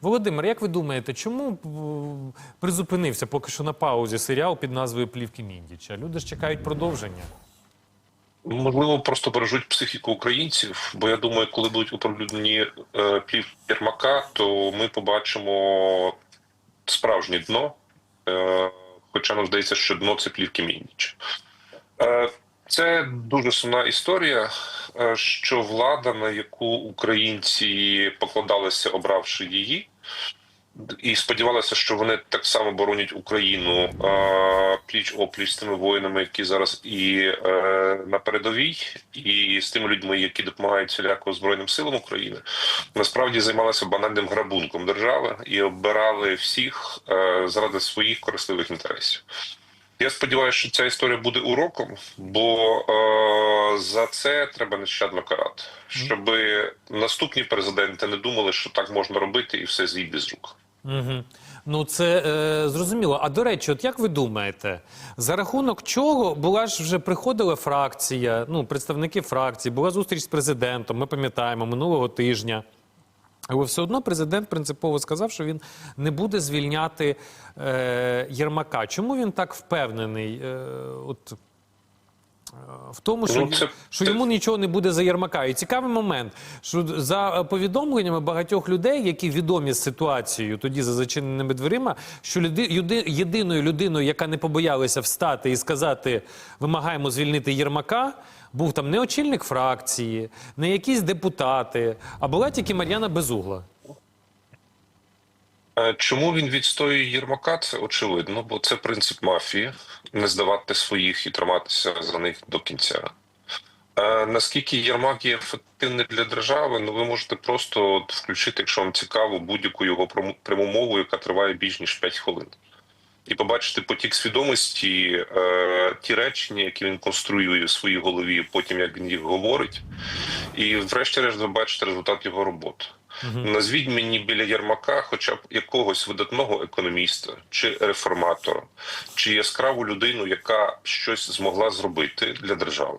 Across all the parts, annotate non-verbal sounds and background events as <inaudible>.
Володимир, як ви думаєте, чому е, призупинився поки що на паузі серіал під назвою Плівки Міндіча? Люди ж чекають продовження. Можливо, просто бережуть психіку українців, бо я думаю, коли будуть оприлюднені е, плівки Єрмака, то ми побачимо справжнє дно. Е, хоча нам здається, що дно це плівки Мінніч. Е, це дуже сумна історія, е, що влада, на яку українці покладалися, обравши її, і сподівалися, що вони так само боронять Україну пліч опліч з тими воїнами, які зараз і е, на передовій, і з тими людьми, які допомагають всіляко збройним силам України, насправді займалися банальним грабунком держави і обирали всіх е, заради своїх корисливих інтересів. Я сподіваюся, що ця історія буде уроком, бо е, за це треба нещадно карати, щоб наступні президенти не думали, що так можна робити, і все зійде з рук. Угу. Ну це е, зрозуміло. А до речі, от як ви думаєте, за рахунок чого була ж вже приходила фракція, ну представники фракції, була зустріч з президентом. Ми пам'ятаємо минулого тижня. Але все одно президент принципово сказав, що він не буде звільняти е, Єрмака. Чому він так впевнений? Е, от в тому, що, Ну, це- що йому нічого не буде за Єрмака. І цікавий момент, що за повідомленнями багатьох людей, які відомі з ситуацією тоді за зачиненими дверима, що люди, юди- єдиною людиною, яка не побоялася встати і сказати вимагаємо звільнити Єрмака, був там не очільник фракції, не якісь депутати, а була тільки Мар'яна Безугла. Е, Чому він відстоює Єрмака? Це очевидно, бо це принцип мафії не здавати своїх і триматися за них до кінця. Е, Наскільки Єрмак є ефективний для держави, ну ви можете просто включити, якщо вам цікаво, будь-яку його пряму мову, яка триває більш ніж 5 хвилин. І побачити потік свідомості, е, ті речення, які він конструює в своїй голові, потім як він їх говорить, і врешті-решт ви бачите результат його роботи. Назвіть мені біля Єрмака, хоча б якогось видатного економіста чи реформатора, чи яскраву людину, яка щось змогла зробити для держави.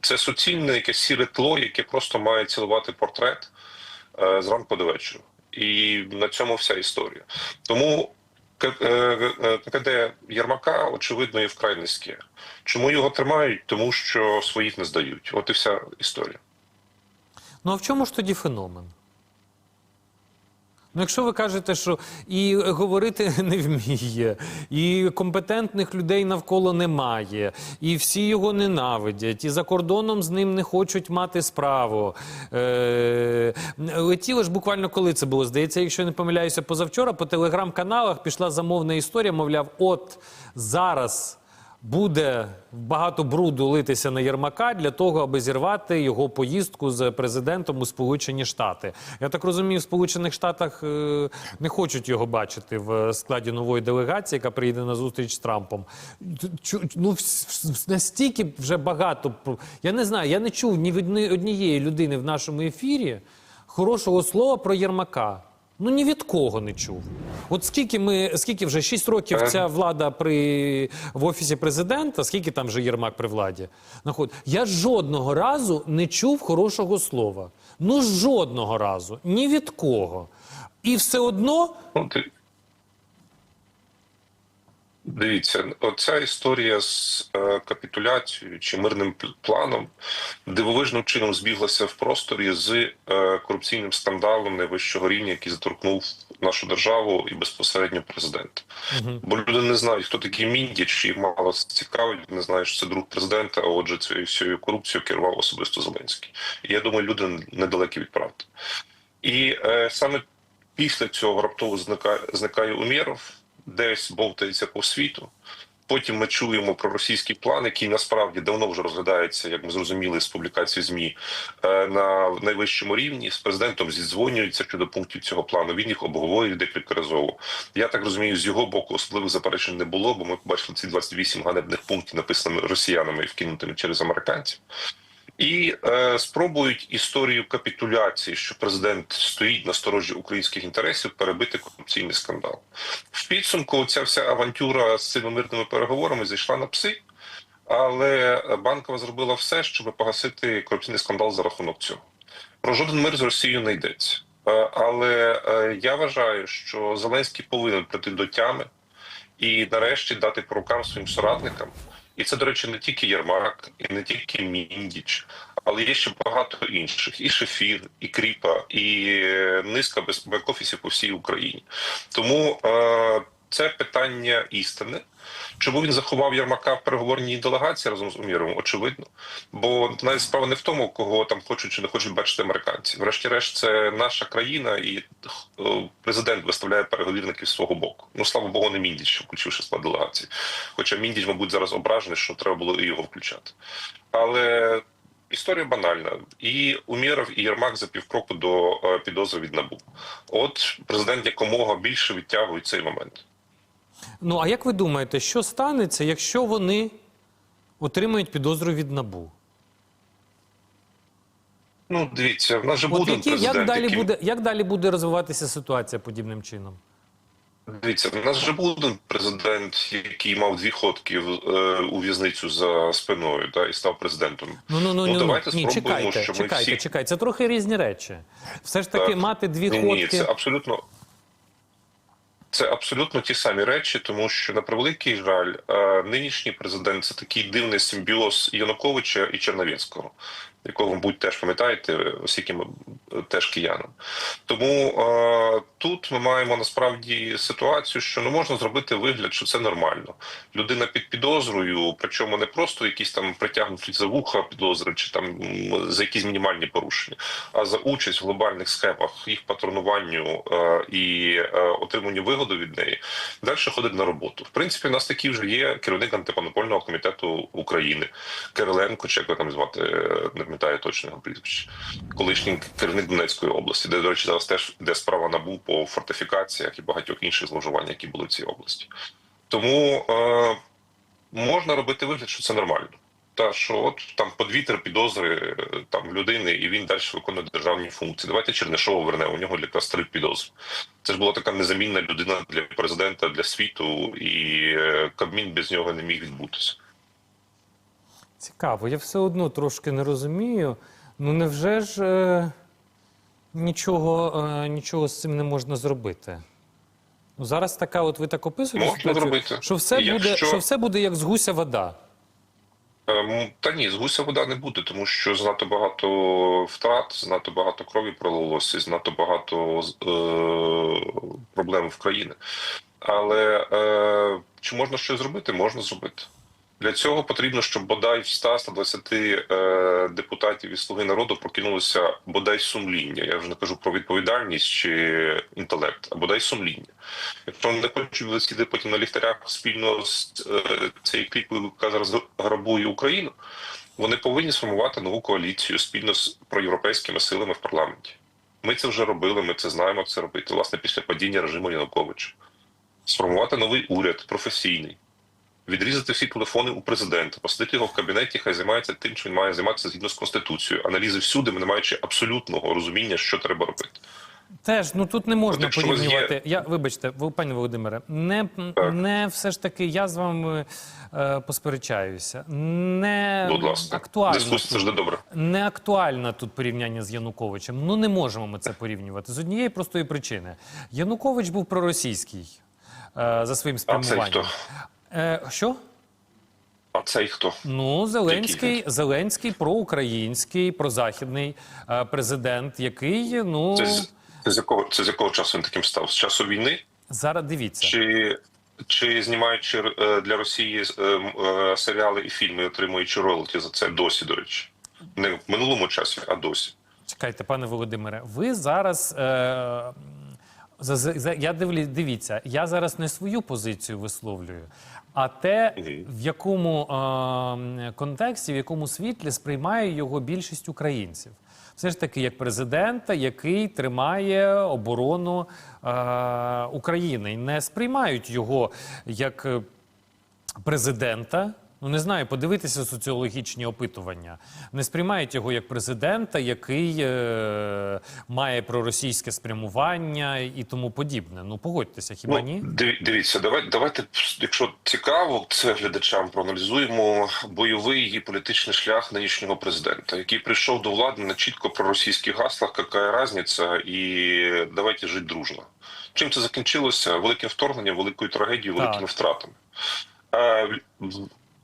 Це суцільне якесь сіре тло, яке просто має цілувати портрет е, зранку до вечора. І на цьому вся історія. Тому К- е, е, ККД Єрмака, очевидно, є вкрай низьке. Чому його тримають? Тому що своїх не здають. От і вся історія. Ну а в чому ж тоді феномен? Ну, якщо ви кажете, що і говорити <laughs> не вміє, і компетентних людей навколо немає, і всі його ненавидять, і за кордоном з ним не хочуть мати справу. Е- летіло ж буквально коли це було. Здається, якщо не помиляюся, позавчора по телеграм-каналах пішла замовна історія, мовляв, от зараз. Буде багато бруду литися на Єрмака для того, аби зірвати його поїздку з президентом у Сполучені Штати. Я так розумію, в Сполучених Штатах е, не хочуть його бачити в складі нової делегації, яка приїде на зустріч з Трампом. Ну настільки вже багато я не знаю. Я не чув ні від одні- однієї людини в нашому ефірі хорошого слова про Єрмака. Ну ні від кого не чув. От скільки ми, скільки вже 6 років Е. ця влада при в офісі президента, скільки там вже Єрмак при владі знаходить. Я жодного разу не чув хорошого слова. Ну жодного разу, ні від кого. І все одно Ну, ти... Дивіться, оця історія з е, капітуляцією чи мирним планом дивовижним чином збіглася в просторі з е, корупційним скандалом найвищого рівня, який заторкнув нашу державу і безпосередньо президента. Бо люди не знають, хто такий Міндіч, і мало цікавить. Не знають, що це друг президента. А отже, цією всією корупцією керував особисто Зеленський. І я думаю, люди недалекі від правди. І е, саме після цього раптово зникає, зникає Умєров, десь бовтається по світу. Потім ми чуємо про російський план, який насправді давно вже розглядається, як ми зрозуміли з публікації змі е, на найвищому рівні. З президентом зідзвонюються щодо пунктів цього плану. Він їх обговорює декілька разів. Я так розумію, з його боку особливих заперечень не було, бо ми побачили ці 28 ганебних пунктів, написаними росіянами і вкинутими через американців. І е, спробують історію капітуляції, що президент стоїть на сторожі українських інтересів, перебити корупційний скандал. В підсумку ця вся авантюра з цими мирними переговорами зійшла на пси, але банкова зробила все, щоб погасити корупційний скандал за рахунок цього. Про жоден мир з Росією не йдеться. Е, Але е, я вважаю, що Зеленський повинен прийти до тями і нарешті дати по рукам своїм соратникам. І це, до речі, не тільки Єрмак, і не тільки Міндіч, але є ще багато інших: і Шефір, і Кріпа, і е, низка без- бек-офісів по всій Україні. Тому е, це питання істини. Чому він заховав Єрмака в переговорній делегації разом з Уміровим? Очевидно. Бо навіть справа не в тому, кого там хочуть чи не хочуть бачити американці. Врешті-решт, це наша країна, і е, президент виставляє переговірників з свого боку. Ну слава Богу, не Міндіч, включивши склад делегації. Хоча Міндіч, мабуть, зараз ображений, що треба було і його включати. Але історія банальна. І Уміров, і Єрмак за півкроку до е, підозри від НАБУ. От президент якомога більше відтягує цей момент. Ну а як ви думаєте, що станеться, якщо вони отримають підозру від НАБУ? Ну, дивіться, в нас же буде які, президент, як, далі який... буде, як далі буде розвиватися ситуація подібним чином? Дивіться, в нас же один президент, який мав дві ходки в- е, у в'язницю за спиною, та і став президентом. Ну ну ну, Ну, ну, давайте ні, спробуємо, чекайте, що ми чекайте, всі- чекайте. Це трохи різні речі. Все ж таки, Так. мати дві Ні, ні, це абсолютно. Це абсолютно ті самі речі, тому що на превеликий жаль, е, нинішній президент це такий дивний симбіоз Януковича і Черновецького, якого, мабуть, теж пам'ятаєте, оскільки ми теж киянам. Тому е, тут ми маємо насправді ситуацію, що не можна зробити вигляд, що це нормально. Людина під підозрою, причому не просто якісь там притягнуті за вуха підозри чи там за якісь мінімальні порушення, а за участь в глобальних схемах, їх патронуванню е, і е, отриманню вигоди від неї, далі ходить на роботу. В принципі, у нас такий вже є керівник антимонопольного комітету України Кириленко, чи як його там звати, не пам'ятаю точно його прізвище, колишній керівник Донецької області, де, до речі, зараз теж йде справа набу по фортифікаціях і багатьох інших зловживань, які були в цій області. Тому е, можна робити вигляд, що це нормально. Та що от там по дві-три підозри е, там людини, і він далі виконує державні функції. Давайте Чернишова верне. У нього якраз три підозри. Це ж була така незамінна людина для президента, для світу, і е, Кабмін без нього не міг відбутися. Цікаво, я все одно трошки не розумію. Ну невже ж е, нічого, е, нічого з цим не можна зробити? Ну, зараз така, от ви так описуєте, Можна ситуацію, зробити. що все буде, Якщо- що все буде як з гуся вода. Ем, Та ні, з гуся вода не буде, тому що занадто багато втрат, занадто багато крові пролилося, і занадто багато е, проблем в країні. Але е, чи можна щось зробити? Можна зробити. Для цього потрібно, щоб бодай в 100-120 е, депутатів із слуги народу прокинулося бодай сумління. Я вже не кажу про відповідальність чи інтелект, а бодай сумління. Якщо не хочуть висіти потім на ліхтарях спільно з е, цією кліпою, яка зараз грабує Україну, вони повинні сформувати нову коаліцію спільно з проєвропейськими силами в парламенті. Ми це вже робили, ми це знаємо, це робити. Власне, після падіння режиму Януковича. Сформувати новий уряд професійний, відрізати всі телефони у президента, посадити його в кабінеті, хай займається тим, що він має займатися згідно з конституцією, аналізи всюди, не маючи абсолютного розуміння, що треба робити. Теж ну тут не можна От вас є- порівнювати. Я вибачте, ви, пане Володимире, не, Так. не все ж таки я з вами е, посперечаюся. Не Будь ласка, актуально. дискусія завжди добре. Не актуально тут порівняння з Януковичем. Ну не можемо ми це порівнювати з однієї простої причини. Янукович був проросійський е, за своїм спрямуванням. хто? Е, що? А цей хто? Ну, Зеленський, Зеленський проукраїнський, прозахідний е, президент, який ну Це, з- це з якого це з якого часу він таким став? З часу війни? зараз дивіться. Чи, чи знімаючи е, для Росії е, е, серіали і фільми, отримуючи роялті за це досі, до речі? Не в минулому часі, а досі. Чекайте, пане Володимире, ви зараз. Е, я дивлі, дивіться, я зараз не свою позицію висловлюю, а те, в якому е, контексті, в якому світлі сприймає його більшість українців. Все ж таки, як президента, який тримає оборону е, України, і не сприймають його як е, президента, ну не знаю, подивитися соціологічні опитування. Не сприймають його як президента, який е, має проросійське спрямування і тому подібне. Ну погодьтеся, хіба ні? Ну, диві- дивіться, давай, давайте, якщо цікаво, це глядачам проаналізуємо бойовий і політичний шлях нинішнього президента, який прийшов до влади на чітко проросійських гаслах, яка різниця, і давайте жити дружно. Чим це закінчилося? Великим вторгненням, великою трагедією, Так. великими втратами.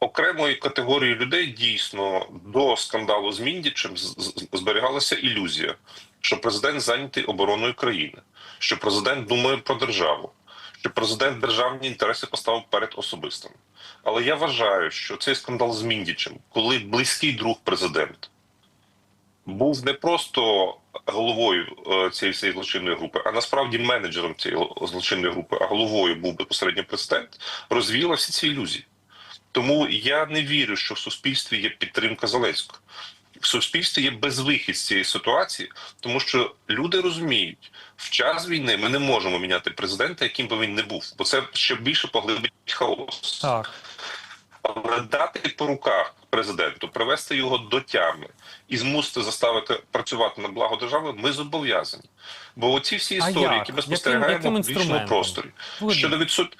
Окремої категорії людей дійсно до скандалу з Міндічем зберігалася ілюзія, що президент зайнятий обороною країни, що президент думає про державу, що президент державні інтереси поставив перед особистими. Але я вважаю, що цей скандал з Міндічем, коли близький друг президента був не просто головою е, цієї всієї злочинної групи, а насправді менеджером цієї злочинної групи, а головою був безпосередньо президент, розвіяла всі ці ілюзії. Тому я не вірю, що в суспільстві є підтримка Зеленського. В суспільстві є безвихід з цієї ситуації, тому що люди розуміють, в час війни ми не можемо міняти президента, яким би він не був, бо це ще більше поглибить хаос. Так. Але дати по руках президенту, привести його до тями і змусити заставити працювати на благо держави, ми зобов'язані. Бо оці всі А історії, як? які ми спостерігаємо в інструментом? просторі, Володимир. щодо відсут...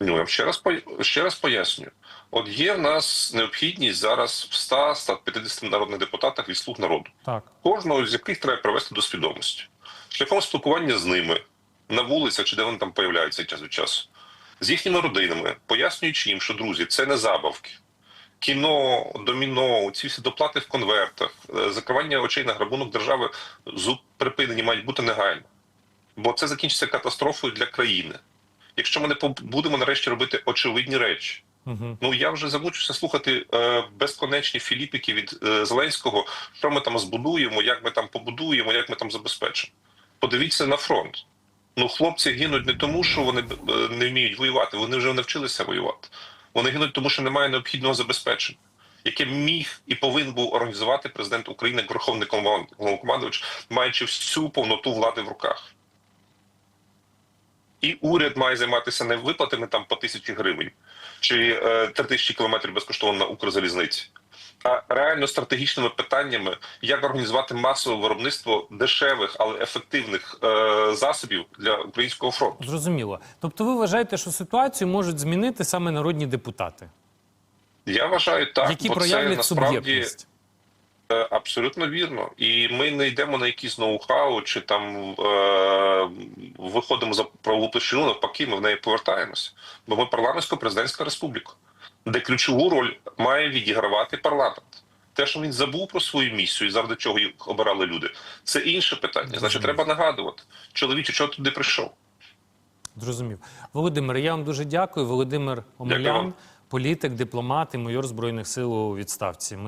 Ну, я ще раз, ще раз пояснюю. От є в нас необхідність зараз в 100-150 народних депутатах від слуг народу Так. кожного з яких треба привести до свідомості. Шляхом спілкування з ними на вулицях чи де вони там появляються час від часу, з їхніми родинами, пояснюючи їм, що друзі, це не забавки. Кіно, доміно, ці всі доплати в конвертах, е, закривання очей на грабунок держави зу- припинені мають бути негайно. Бо це закінчиться катастрофою для країни. Якщо ми не будемо нарешті робити очевидні речі. Ну я вже замучився слухати е, безконечні філіпіки від е, Зеленського, що ми там збудуємо, як ми там побудуємо, як ми там забезпечимо. Подивіться на фронт. Ну, хлопці гинуть не тому, що вони е, не вміють воювати, вони вже навчилися воювати. Вони гинуть тому, що немає необхідного забезпечення, яке міг і повинен був організувати президент України як верховний команд- головнокомандувач, маючи всю повноту влади в руках. І уряд має займатися не виплатами там по тисячі гривень чи е, три тисячі кілометрів безкоштовно на Укрзалізниці, а реально стратегічними питаннями, як організувати масове виробництво дешевих, але ефективних е, засобів для українського фронту. Зрозуміло. Тобто, ви вважаєте, що ситуацію можуть змінити саме народні депутати, Я вважаю так, які бо це проявлять насправді е, абсолютно вірно. І ми не йдемо на якісь ноу-хау чи там е, виходимо за правову площину, навпаки, ми в неї повертаємося. Бо ми парламентсько-президентська республіка, де ключову роль має відігравати парламент. Те, що він забув про свою місію, і заради чого їх обирали люди, це інше питання. Значить, треба нагадувати, чоловіче, чого туди прийшов? Зрозумів. Володимир, я вам дуже дякую. Володимир Омелян, вам. політик, дипломат і майор Збройних сил у відставці. Ми